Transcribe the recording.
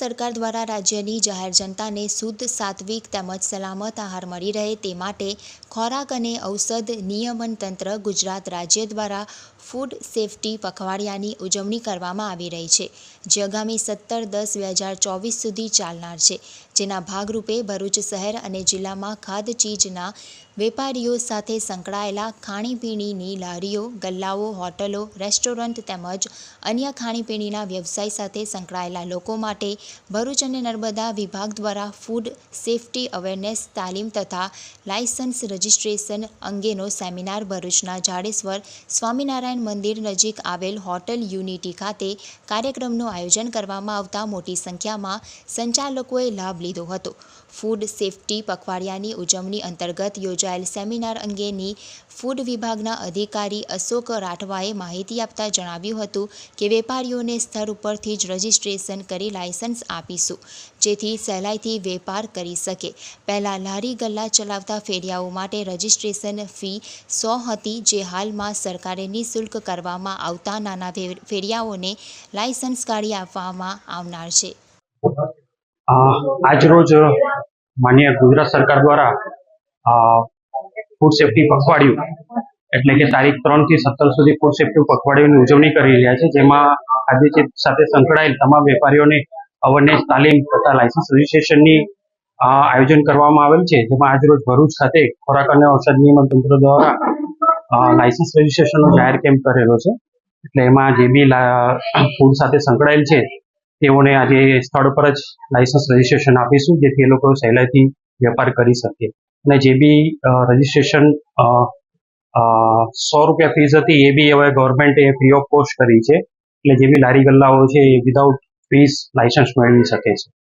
સરકાર દ્વારા રાજ્યની જાહેર જનતાને શુદ્ધ, સાત્વિક તેમજ સલામત આહાર મળી રહે તે માટે ખોરાક અને ઔષધ નિયમન તંત્ર ગુજરાત રાજ્ય દ્વારા ફૂડ સેફટી પખવાડિયાની ઉજવણી કરવામાં આવી રહી છે, જે આગામી સત્તર દસ બે હજાર ચોવીસ સુધી ચાલનાર છે, જેના ભાગરૂપે ભરૂચ શહેર અને જિલ્લામાં ખાદ ચીજના વેપારીઓ સાથે સંકળાયેલા ખાણીપીણીની લારીઓ, ગલ્લાઓ, હોટલો, રેસ્ટોરન્ટ તેમજ અન્ય ખાણીપીણીના વ્યવસાય સાથે સંકળાયેલા લોકો માટે ભરૂચ અને નર્મદા વિભાગ દ્વારા ફૂડ સેફ્ટી અવેરનેસ તાલીમ તથા લાયસન્સ રજિસ્ટ્રેશન અંગેનો સેમિનાર ભરૂચના જાડેશ્વર સ્વામિનારાયણ મંદિર નજીક આવેલ હોટલ યુનિટી ખાતે કાર્યક્રમનું આયોજન કરવામાં આવતા મોટી સંખ્યામાં સંચાલકોએ લાભ લીધો હતો. ફૂડ સેફટી પખવાડિયાની ઉજવણી અંતર્ગત યોજાયેલ સેમિનાર અંગેની ફૂડ વિભાગના અધિકારી અશોક રાઠવાએ માહિતી આપતા જણાવ્યું હતું કે વેપારીઓને સ્થળ ઉપરથી જ રજિસ્ટ્રેશન કરી લાયસન્સ આપીશું, જેથી સહેલાઈથી વેપાર કરી શકે. પહેલાં લારી ગલ્લા ચલાવતા ફેરિયાઓ માટે રજિસ્ટ્રેશન ફી સો હતી, જે હાલમાં સરકારે નિઃશુલ્ક કરવામાં આવતા નાના ફેરિયાઓને લાયસન્સ કાઢી આપવામાં આવનાર છે. આજરોજ માન્ય ગુજરાત સરકાર દ્વારા ફૂડ સેફ્ટી પખવાડિયું, એટલે કે તારીખ ત્રણથી સત્તર સુધી ફૂડ સેફ્ટી પખવાડિયાની ઉજવણી કરી રહ્યા છે, જેમાં આજે સાથે સંકળાયેલ તમામ વેપારીઓને અવેરનેસ તાલીમ તથા લાયસન્સ રજીસ્ટ્રેશનની આયોજન કરવામાં આવેલ છે. જેમાં આજરોજ ભરૂચ ખાતે ખોરાક અને ઔષધ નિયમન તંત્ર દ્વારા લાયસન્સ રજીસ્ટ્રેશનનો જાહેર કેમ્પ કરેલો છે. એટલે એમાં જે બી ફૂડ સાથે સંકળાયેલ છે, તેઓને આજે સ્થળ પર જ લાયસન્સ રજીસ્ટ્રેશન આપીશું, જેથી એ લોકો સહેલાઈથી વેપાર કરી શકે. અને જે બી રજીસ્ટ્રેશન સો રૂપિયા ફીસ હતી, એ બી હવે ગવર્મેન્ટે ફ્રી ઓફ કોસ્ટ કરી છે. એટલે જે બી લારી ગલ્લાઓ છે, એ વિધાઉટ ફીસ લાયસન્સ મેળવી શકે છે.